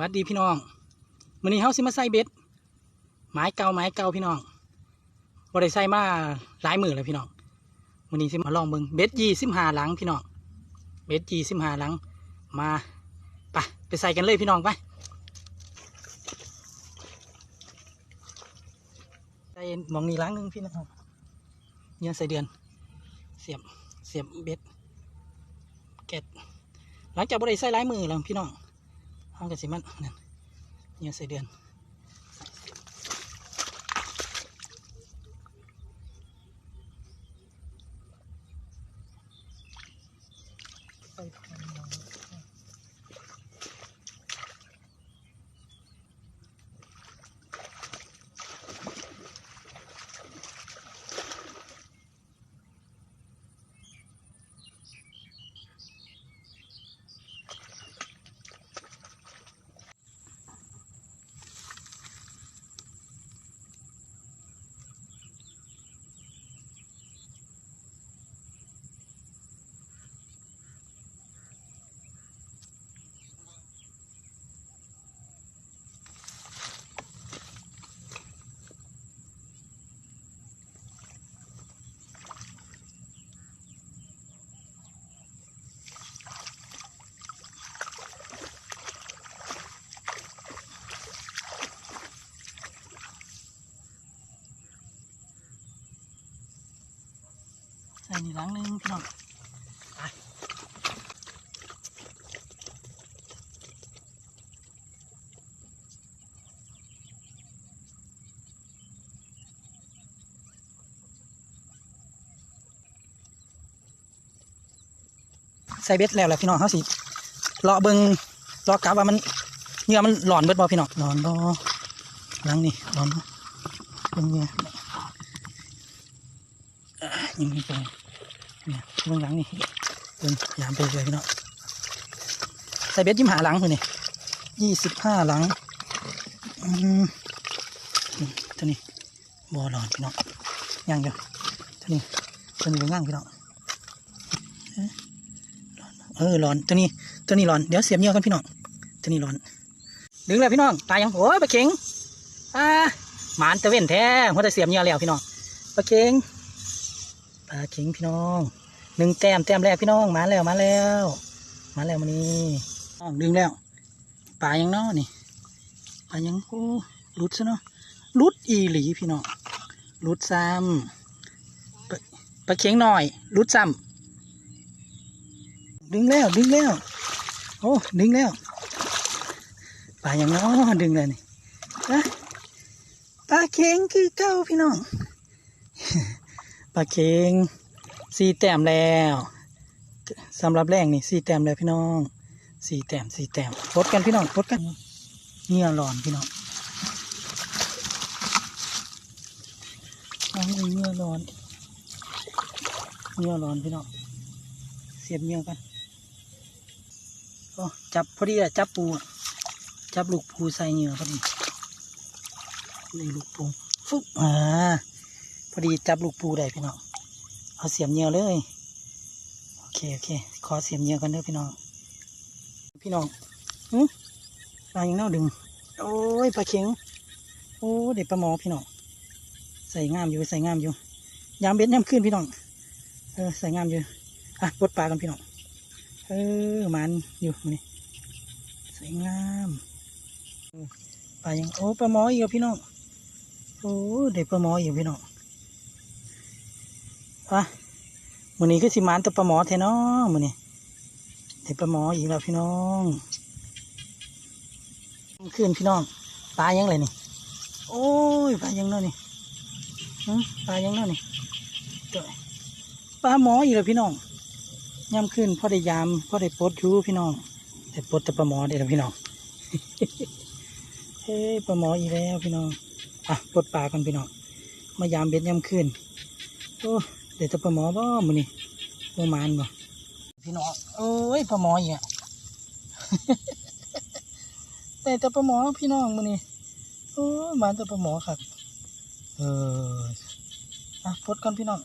วัสดีพี่น้องมื้อนี้เฮาสิมาใส่เบ็ดไม้เก่าไม้เก่าพี่น้องบ่ได้ใส่มาหลายมือแล้วพี่น้องมื้อนี้สิมาลองเบิ่งเบ็ด25หลังพี่น้องเบ็ด25หลังมาไปไปใส่กันเลยพี่น้องไปใส่มองนี้หลังหนึงพี่น้องเนี่ยใส่เดือน เสียบเสียบเบ็ดเก็ดหลังจากบ่ได้ใส่หลายมือแล้วพี่น้อง ห้องกันสิมันเนี่ยใส่เดือน ใส่นี่หลังหนึงพี่น้องใส่เบ็ดแล้วแหละพี่น้องเขาสิเลาะเบิงเลาะกลับว่ามันเหงื่อมันหลอนเบิดบ่พี่น้องหลอนบ่หลังนี่หลอนบ่เบิ่งเนี่ยอะ ยังมีไปเนี่ยเบื้องหลังนี่เบิ่งยามไปเลยพี่น้องใส่เบ็ดยิ้มหาหลังคนนี่ยี่สิบห้าหลังอืมนี่ตัวนี้บ่หลอนพี่น้องยังอยู่ตัวนี้ตัวนี้เป็นย่างพี่น้องเออร้อนตัวนี้ตัวนี้ร้อนเดี๋ยวเสียบเหงื่อกันพี่น้องตัวนี้ร้อนดึงเลยพี่น้องตายยังโอ้ยปลาเข็งอ่าหมานตะเว้นแท้เพราะจะเสียบเหงื่อแล้วพี่น้องปลาเข็งาเข็งพี่น้องหนึ่งแต้มแต้มแรกพี่น้องมาแล้วมาแล้ว มาแล้วมานี่น้องดึงแล้วปลายังน้อนี่ปลายังโอ้ลุดซะเนาะลุดอีหลีพี่น้องลุดซ้ำปลาเข็งหน่อยลุดซ้ำดึงแล้วดึงแล้วโอ้ดึงแล้วปลาอย่างน้อดึงเลยนี่ปลาเค็งคือเก้าพี่น้อง ปลาเค็งสี่แต้มแล้วสำหรับแรงนี่สี่แต้มแล้วพี่น้องสี่แต้มสี่แต้มพดกันพี่น้องพดกันเงียร้อนพี่น้องเอาเงียร้อนเงียร้อนพี่น้องเสียบเงียกันโอ้จับพอดีอะจับปูจับลูกปูใส่เงื่อพอดีนี่ลูกปูฟุ๊บอ่า พอดีจับลูกปูได้พี่น้องเอาเสียบเงื่อเลย โอเคโอเค ขอเสียบเงื่อกันเด้อพี่น้อง พี่น้องหึปลายังเน่าดึง โอ้ยปลาเข็ง โอ้เด็กปลาหมอพี่น้อง ใส่งามอยู่ใส่งามอยู่ ยามเบ็ดยามขึ้นพี่น้อง เออใส่งามอยู่ อะปลดปลากันพี่น้อง เออมันอยู่นี่สวยงามปลายังโอ้ปลาหมออีกพี่น้อง โอ้เด็กปลาหมออีกพี่น้อง อะมือนี้ก็สิมานแตัวปลาหมอแท้เนาะมื้อนี้เด็กปลาหมออีกแล้วพี่น้องขึ้นพี่น้องปลายังเลยนี่ โอ้ยปลายังนาะนี่ปลายังนาะนี่ปลาหมออีกแล้วพี่น้องย่ำขึ้นพ่อได้ยามพ่อได้ปลดอยู่พี่น้องแต่ปลดแต่ปลาหมอได้แล้วพี่น้องเฮ้ยปลาหมออีกแล้วพี่น้องอะปลดปลากันพี่น้องมายามเบ็ดย่ำขึ้นโอ้ เดี๋ยวจะไปลาหมอบ่มือนี่ประมาณบ่พี่น้องโอ้ยปลาหมออีกอะแต่แต่ปลาหมอพี่น้องมือนี่โอ้ยมานจะปลาหมอครับเอออะพดกันพี่น้อง